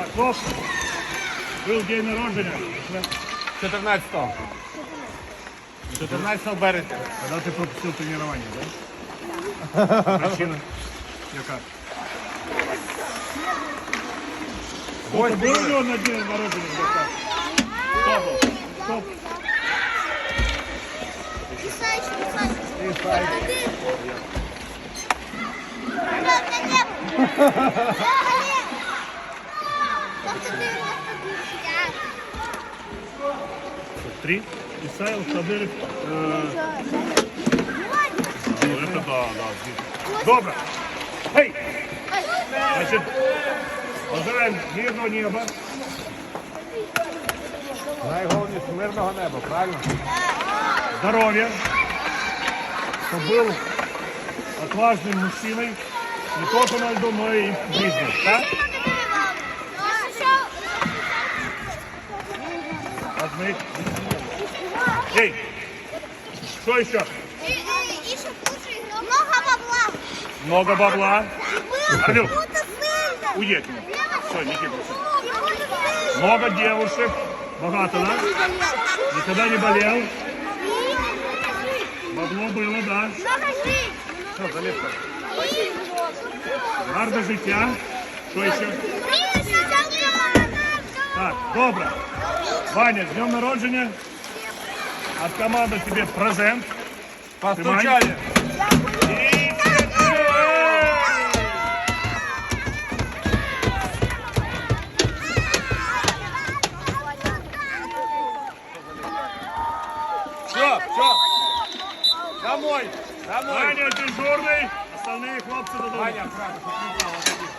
Так, хлопці, був день народження. 14-го. 14 березня. Коли ти пропустив тренування, так? Причина яка? Ось Був у нього на день народження? Хто був? Хто? Исаич, Исаич. Исаич. Три. Исаил, Шадель. Э, ну, это да, да. здесь. Добре. Эй! Значит, бажаємо мирного неба. Найголовніше мирного неба, правильно? здоровья, чтобы был отважным мужчиной не только на льду, но и в жизни. Да? Возьми. Эй, что еще? Много бабла. Много бабла. Алло. Будто сильно. Уедь. Все. И сильно. Много девушек. Богато, да? Никогда не болел. Бабло было, да. Много. Що, заліпка? Гарне життя. Що ще? Привет, Так, добре. Ваня, з днем народження. От команди тобі презент. Постучали. І Все, все. Домой. Домой. Ваня дежурний, остальні хлопці додому. Ваня, аккуратно.